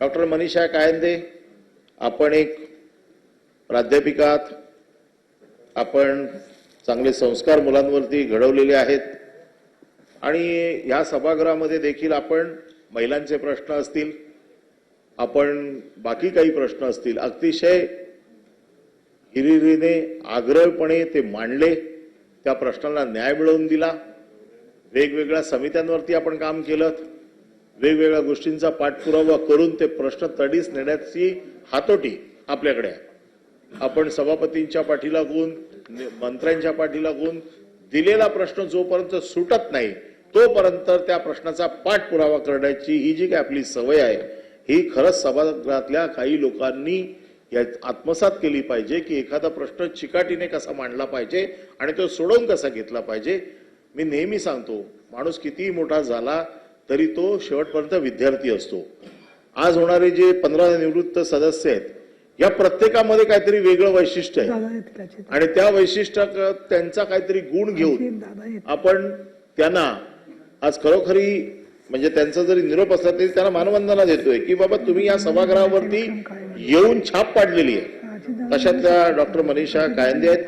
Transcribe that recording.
Doctor Manisha Kayande आपण एक प्राध्यापिकात आपण चांगले संस्कार मुलांवरती घडवलेले आहेत. आणि या सभागृहामध्ये देखील आपण महिलांचे प्रश्न असतील आपण बाकी काही प्रश्न असतील अतिशय हिरिरीने आग्रहपणे ते मांडले त्या प्रश्नांना न्याय मिळवून दिला. वेगवेगळ्या समित्यांवरती आपण काम केलं. वेगवेगळ्या गोष्टींचा पाठपुरावा करून ते प्रश्न तडीस नेण्याची हातोटी आपल्याकडे आहे. आपण सभापतींच्या पाठी लागून मंत्र्यांच्या पाठी लागून दिलेला प्रश्न जोपर्यंत सुटत नाही तोपर्यंत त्या प्रश्नाचा पाठपुरावा करण्याची ही जी काही आपली सवय आहे ही खरंच सभागृहातल्या काही लोकांनी या आत्मसात केली पाहिजे की एखादा प्रश्न चिकाटीने कसा मांडला पाहिजे आणि तो सोडवून कसा घेतला पाहिजे. मी नेहमी सांगतो माणूस कितीही मोठा झाला तरी तो शेवटपर्यंत विद्यार्थी असतो. आज होणारे जे पंधरा निवृत्त सदस्य आहेत या प्रत्येकामध्ये काहीतरी वेगळं वैशिष्ट्य आहे. आणि त्या वैशिष्ट्यात त्यांचा काहीतरी गुण घेऊन आपण त्यांना आज खरोखरी म्हणजे त्यांचा जरी निरोप असला तरी त्यांना मानवंदना देतोय की बाबा तुम्ही या सभागृहावरती येऊन छाप पाडलेली आहे. तशातल्या डॉक्टर मनीषा कायंदे आहेत.